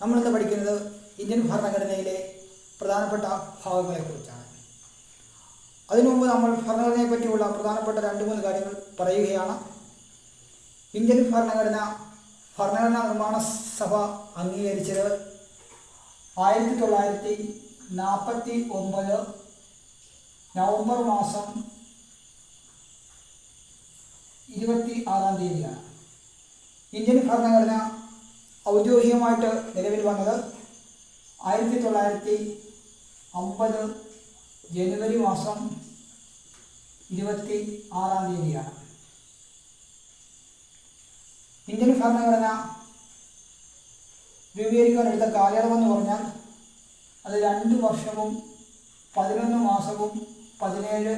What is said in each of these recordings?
നമ്മളിന്ന് പഠിക്കുന്നത് ഇന്ത്യൻ ഭരണഘടനയിലെ പ്രധാനപ്പെട്ട ഭാഗങ്ങളെക്കുറിച്ചാണ്. അതിനു മുമ്പ് നമ്മൾ ഭരണഘടനയെ പറ്റിയുള്ള പ്രധാനപ്പെട്ട രണ്ട് മൂന്ന് കാര്യങ്ങൾ പറയുകയാണ്. ഇന്ത്യൻ ഭരണഘടന ഭരണഘടനാ നിർമ്മാണ സഭ അംഗീകരിച്ചത് ആയിരത്തി തൊള്ളായിരത്തി നാൽപ്പത്തി ഒമ്പത് നവംബർ മാസം ഇരുപത്തി ആറാം തീയതിയാണ്. ഇന്ത്യൻ ഭരണഘടന ഔദ്യോഗികമായിട്ട് നിലവിൽ വന്നത് ആയിരത്തി തൊള്ളായിരത്തി അമ്പത് ജനുവരി മാസം ഇരുപത്തി ആറാം തീയതിയാണ്. ഇന്ത്യൻ ഭരണഘടന രൂപീകരിക്കാൻ എടുത്ത കാലയളവെന്ന് പറഞ്ഞാൽ അത് രണ്ട് വർഷവും പതിനൊന്ന് മാസവും പതിനേഴ്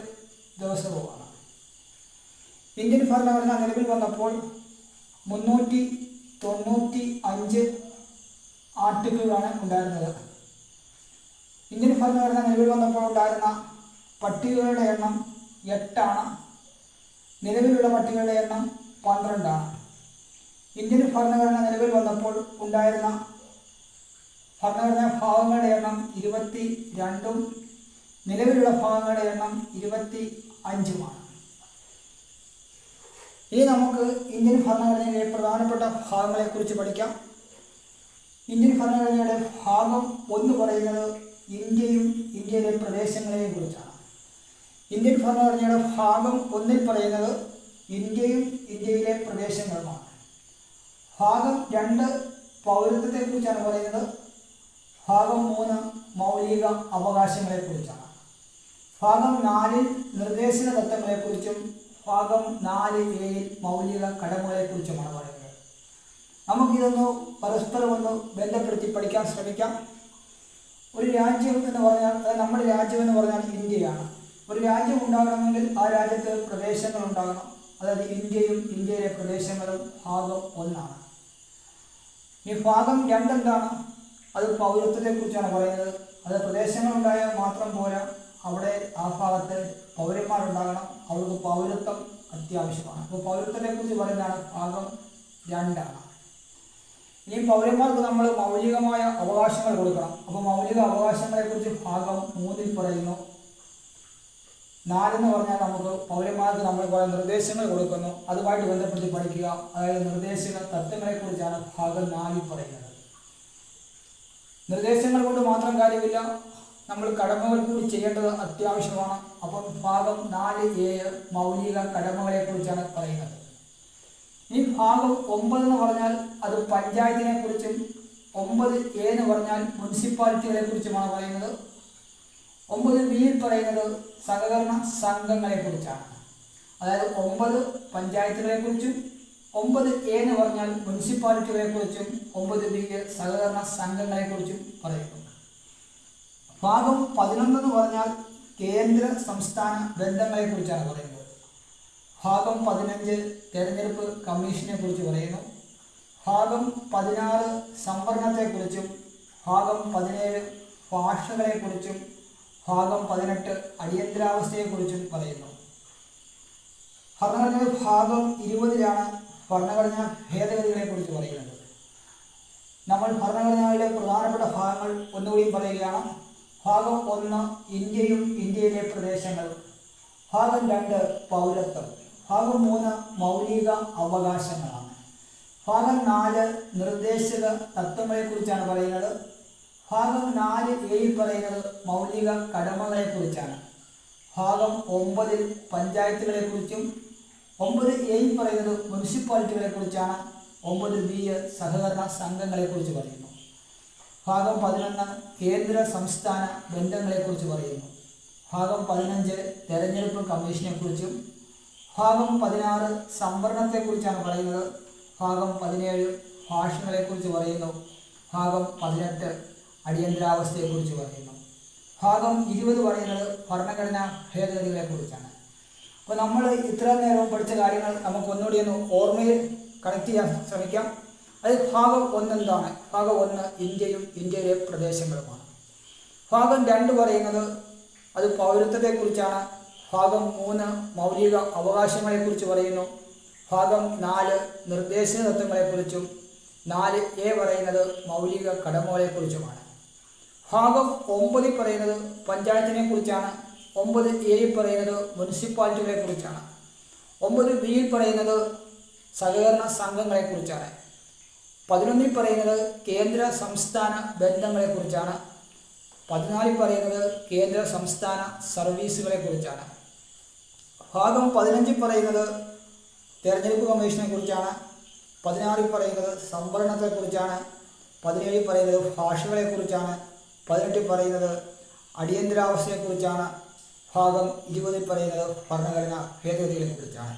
ദിവസവുമാണ്. ഇന്ത്യൻ ഭരണഘടന നിലവിൽ വന്നപ്പോൾ മുന്നൂറ്റി തൊണ്ണൂറ്റി അഞ്ച് ആർട്ടിക്കിളാണ് ഉണ്ടായിരുന്നത്. ഇന്ത്യൻ ഭരണഘടന നിലവിൽ വന്നപ്പോൾ ഉണ്ടായിരുന്ന പട്ടികകളുടെ എണ്ണം എട്ടാണ്. നിലവിലുള്ള പട്ടികകളുടെ എണ്ണം പന്ത്രണ്ടാണ്. ഇന്ത്യൻ ഭരണഘടന നിലവിൽ വന്നപ്പോൾ ഉണ്ടായിരുന്ന ഭരണഘടനാ ഭാഗങ്ങളുടെ എണ്ണം ഇരുപത്തി രണ്ടും നിലവിലുള്ള ഭാഗങ്ങളുടെ എണ്ണം ഇരുപത്തി അഞ്ചുമാണ് ഇനി നമുക്ക് ഇന്ത്യൻ ഭരണഘടനയിലെ പ്രധാനപ്പെട്ട ഭാഗങ്ങളെക്കുറിച്ച് പഠിക്കാം. ഇന്ത്യൻ ഭരണഘടനയുടെ ഭാഗം ഒന്ന് പറയുന്നത് ഇന്ത്യയും ഇന്ത്യയിലെ പ്രദേശങ്ങളെയും കുറിച്ചാണ്. ഇന്ത്യൻ ഭരണഘടനയുടെ ഭാഗം ഒന്നിൽ പറയുന്നത് ഇന്ത്യയും ഇന്ത്യയിലെ പ്രദേശങ്ങളുമാണ്. ഭാഗം രണ്ട് പൗരത്വത്തെക്കുറിച്ചാണ് പറയുന്നത്. ഭാഗം മൂന്ന് മൗലിക അവകാശങ്ങളെക്കുറിച്ചാണ്. ഭാഗം നാലിൽ നിർദ്ദേശക തത്വങ്ങളെക്കുറിച്ചും ഭാഗം നാല് എയിൽ മൗലിക കടമകളെക്കുറിച്ചുമാണ് പറയുന്നത്. നമുക്കിതൊന്ന് പരസ്പരം ഒന്ന് ബന്ധപ്പെടുത്തി പഠിക്കാൻ ശ്രമിക്കാം. ഒരു രാജ്യം എന്ന് പറഞ്ഞാൽ നമ്മുടെ രാജ്യം എന്ന് പറഞ്ഞാൽ ഇന്ത്യയാണ്. ഒരു രാജ്യം ഉണ്ടാകണമെങ്കിൽ ആ രാജ്യത്ത് പ്രദേശങ്ങൾ ഉണ്ടാകണം. അതായത് ഇന്ത്യയും ഇന്ത്യയിലെ പ്രദേശങ്ങളും ഭാഗം ഒന്നാണ്. ഈ ഭാഗം രണ്ടെന്താണ്? അത് പൗരത്വത്തെക്കുറിച്ചാണ് പറയുന്നത്. അത് പ്രദേശങ്ങളുണ്ടായാൽ മാത്രം പോരാ. അവിടെ ആ ഭാഗത്ത് പൗരന്മാരുണ്ടാകണം. അവർക്ക് പൗരത്വം അത്യാവശ്യമാണ്. അപ്പോൾ പൗരത്വത്തെക്കുറിച്ച് പറയുന്നതാണ് ഭാഗം രണ്ടാണ്. ഇനി പൗരന്മാർക്ക് നമ്മൾ മൗലികമായ അവകാശങ്ങൾ കൊടുക്കണം. അപ്പോൾ മൗലിക അവകാശങ്ങളെക്കുറിച്ച് ഭാഗം മൂന്നിൽ പറയുന്നു. നാലെന്ന് പറഞ്ഞാൽ നമുക്ക് പൗരന്മാർക്ക് നമ്മൾ കുറേ നിർദ്ദേശങ്ങൾ കൊടുക്കുന്നു. അതുമായിട്ട് ബന്ധപ്പെടുത്തി പഠിക്കുക. അതായത് നിർദ്ദേശക തത്വങ്ങളെക്കുറിച്ചാണ് ഭാഗം നാലിൽ പറയുന്നത്. നിർദ്ദേശങ്ങൾ കൊണ്ട് മാത്രം കാര്യമില്ല. നമ്മൾ കടമകൾ കൂടി ചെയ്യേണ്ടത് അത്യാവശ്യമാണ്. അപ്പം ഭാഗം നാല് ഏഴ് മൗലിക കടമകളെക്കുറിച്ചാണ് പറയുന്നത്. ഈ ഭാഗം ഒമ്പത് എന്ന് പറഞ്ഞാൽ അത് പഞ്ചായത്തിനെ കുറിച്ചും ഒമ്പത് എ എന്ന് പറഞ്ഞാൽ മുനിസിപ്പാലിറ്റികളെ കുറിച്ചുമാണ് പറയുന്നത്. ഒമ്പത് ബിയിൽ പറയുന്നത് സഹകരണ സംഘങ്ങളെ കുറിച്ചാണ്. അതായത് ഒമ്പത് പഞ്ചായത്തുകളെ കുറിച്ചും ഒമ്പത് എ എന്ന് പറഞ്ഞാൽ മുനിസിപ്പാലിറ്റികളെ കുറിച്ചും ഒമ്പത് ബി സഹകരണ സംഘങ്ങളെ കുറിച്ചും പറയുന്നു. ഭാഗം പതിനൊന്ന് എന്ന് പറഞ്ഞാൽ കേന്ദ്ര സംസ്ഥാന ബന്ധങ്ങളെ കുറിച്ചാണ് പറയുന്നത്. ഭാഗം പതിനഞ്ച് തെരഞ്ഞെടുപ്പ് കമ്മീഷനെ കുറിച്ച് പറയുന്നു. ഭാഗം പതിനാറ് സംവരണത്തെക്കുറിച്ചും ഭാഗം പതിനേഴ് ഭാഷകളെക്കുറിച്ചും ഭാഗം പതിനെട്ട് അടിയന്തരാവസ്ഥയെക്കുറിച്ചും പറയുന്നു. ഭരണഘടനയുടെ ഭാഗം ഇരുപതിലാണ് ഭരണഘടനാ ഭേദഗതികളെ കുറിച്ച് പറയുന്നത്. നമ്മൾ ഭരണഘടനയുടെ പ്രധാനപ്പെട്ട ഭാഗങ്ങൾ ഒന്നുകൂടി പറയുകയാണ്. ഭാഗം ഒന്ന് ഇന്ത്യയും ഇന്ത്യയിലെ പ്രദേശങ്ങളും. ഭാഗം രണ്ട് പൗരത്വം. ഭാഗം മൂന്ന് മൗലിക അവകാശങ്ങളാണ്. ഭാഗം നാല് നിർദ്ദേശക തത്വങ്ങളെക്കുറിച്ചാണ് പറയുന്നത്. ഭാഗം നാല് എയിൽ പറയുന്നത് മൗലിക കടമകളെക്കുറിച്ചാണ്. ഭാഗം ഒമ്പതിൽ പഞ്ചായത്തുകളെക്കുറിച്ചും ഒമ്പത് എയിൽ പറയുന്നത് മുനിസിപ്പാലിറ്റികളെക്കുറിച്ചാണ് ഒമ്പത് ബി സഹകരണ സംഘങ്ങളെക്കുറിച്ച് പറയുന്നു. ഭാഗം പതിനൊന്ന് കേന്ദ്ര സംസ്ഥാന ബന്ധങ്ങളെക്കുറിച്ച് പറയുന്നു. ഭാഗം പതിനഞ്ച് തെരഞ്ഞെടുപ്പ് കമ്മീഷനെക്കുറിച്ചും ഭാഗം പതിനാറ് സംവരണത്തെക്കുറിച്ചാണ് പറയുന്നത്. ഭാഗം പതിനേഴ് ഭാഷകളെക്കുറിച്ച് പറയുന്നു. ഭാഗം പതിനെട്ട് അടിയന്തരാവസ്ഥയെക്കുറിച്ച് പറയുന്നു. ഭാഗം ഇരുപത് പറയുന്നത് ഭരണഘടനാ ഭേദഗതികളെക്കുറിച്ചാണ്. അപ്പോൾ നമ്മൾ ഇത്ര നേരം പഠിച്ച കാര്യങ്ങൾ നമുക്ക് ഒന്നുകൂടി ഒന്ന് ഓർമ്മയിൽ കണക്ട് ചെയ്യാൻ ശ്രമിക്കാം. അത് ഭാഗം ഒന്നെന്താണ്? ഭാഗം ഒന്ന് ഇന്ത്യയും ഇന്ത്യയിലെ പ്രദേശങ്ങളുമാണ്. ഭാഗം രണ്ട് പറയുന്നത് അത് പൗരത്വത്തെക്കുറിച്ചാണ്. ഭാഗം മൂന്ന് മൗലിക അവകാശങ്ങളെക്കുറിച്ച് പറയുന്നു. ഭാഗം നാല് നിർദ്ദേശ തത്വങ്ങളെക്കുറിച്ചും നാല് എ പറയുന്നത് മൗലിക കടമകളെക്കുറിച്ചുമാണ്. ഭാഗം ഒമ്പതിൽ പറയുന്നത് പഞ്ചായത്തിനെ കുറിച്ചാണ് ഒമ്പത് എയിൽ പറയുന്നത് മുനിസിപ്പാലിറ്റികളെ കുറിച്ചാണ് ഒമ്പത് ബിയിൽ പറയുന്നത് സഹകരണ സംഘങ്ങളെക്കുറിച്ചാണ് പതിനൊന്നിൽ പറയുന്നത് കേന്ദ്ര സംസ്ഥാന ബന്ധങ്ങളെക്കുറിച്ചാണ് പതിനാലിൽ പറയുന്നത് കേന്ദ്ര സംസ്ഥാന സർവീസുകളെക്കുറിച്ചാണ്. ഭാഗം പതിനഞ്ചിൽ പറയുന്നത് തെരഞ്ഞെടുപ്പ് കമ്മീഷനെ കുറിച്ചാണ് പതിനാറിൽ പറയുന്നത് സംവരണത്തെക്കുറിച്ചാണ് പതിനേഴിൽ പറയുന്നത് ഭാഷകളെക്കുറിച്ചാണ് പതിനെട്ടിൽ പറയുന്നത് അടിയന്തരാവസ്ഥയെക്കുറിച്ചാണ് ഭാഗം ഇരുപതിൽ പറയുന്നത് ഭരണഘടനാ ഭേദഗതികളെക്കുറിച്ചാണ്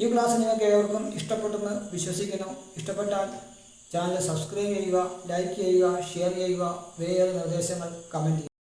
ഈ ക്ലാസ് നിങ്ങൾക്ക് ഏവർക്കും ഇഷ്ടപ്പെട്ടെന്ന് വിശ്വസിക്കുന്നു. ഇഷ്ടപ്പെട്ടാൽ ചാനൽ സബ്സ്ക്രൈബ് ചെയ്യുക ലൈക്ക് ചെയ്യുക ഷെയർ ചെയ്യുക വേറെ നിർദ്ദേശങ്ങൾ കമന്റ് ചെയ്യുക.